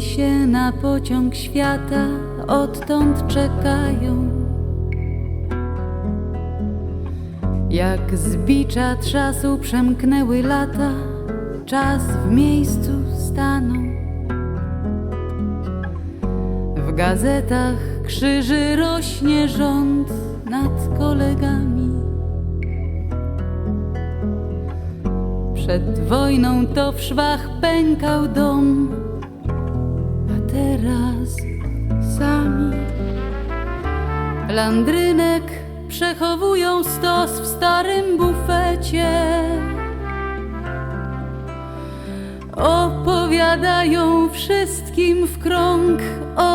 Się na pociąg świata, odtąd czekają. Jak z bicza trzasu przemknęły lata, czas w miejscu stanął. W gazetach krzyży rośnie rząd nad kolegami. Przed wojną to w szwach pękał dom, teraz sami. Landrynek przechowują stos w starym bufecie. Opowiadają wszystkim w krąg o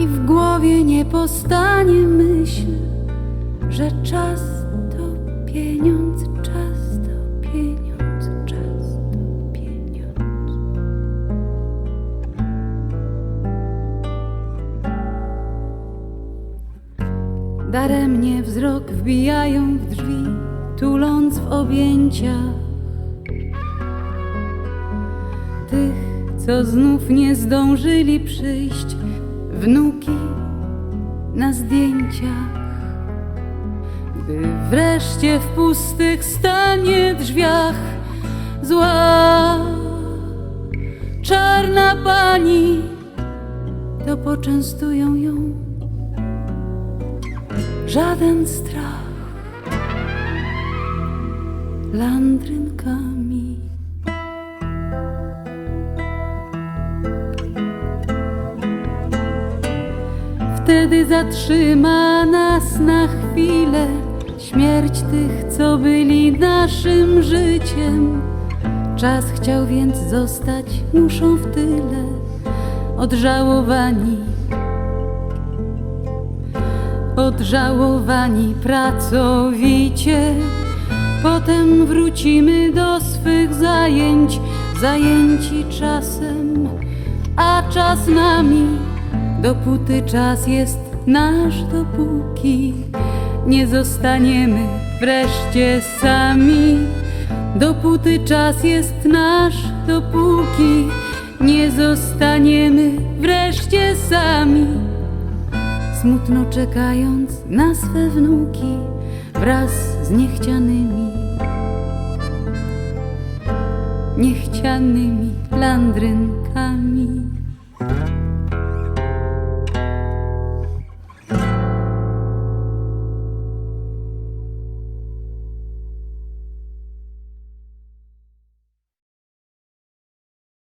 I w głowie nie postanie myśl, że czas to pieniądz, czas to pieniądz, czas to pieniądz. Daremnie wzrok wbijają w drzwi, tuląc w objęciach tych, co znów nie zdążyli przyjść, wnuki na zdjęciach. Gdy wreszcie w pustych stanie drzwiach zła czarna pani, to poczęstują ją żaden strach landrynkami. Wtedy zatrzyma nas na chwilę śmierć tych, co byli naszym życiem. Czas chciał więc zostać, muszą w tyle odżałowani. Odżałowani pracowicie, potem wrócimy do swych zajęć, zajęci czasem, a czas nami. Dopóty czas jest nasz, dopóki nie zostaniemy wreszcie sami. Dopóty czas jest nasz, dopóki nie zostaniemy wreszcie sami. Smutno czekając na swe wnuki wraz z niechcianymi, niechcianymi landrynkami.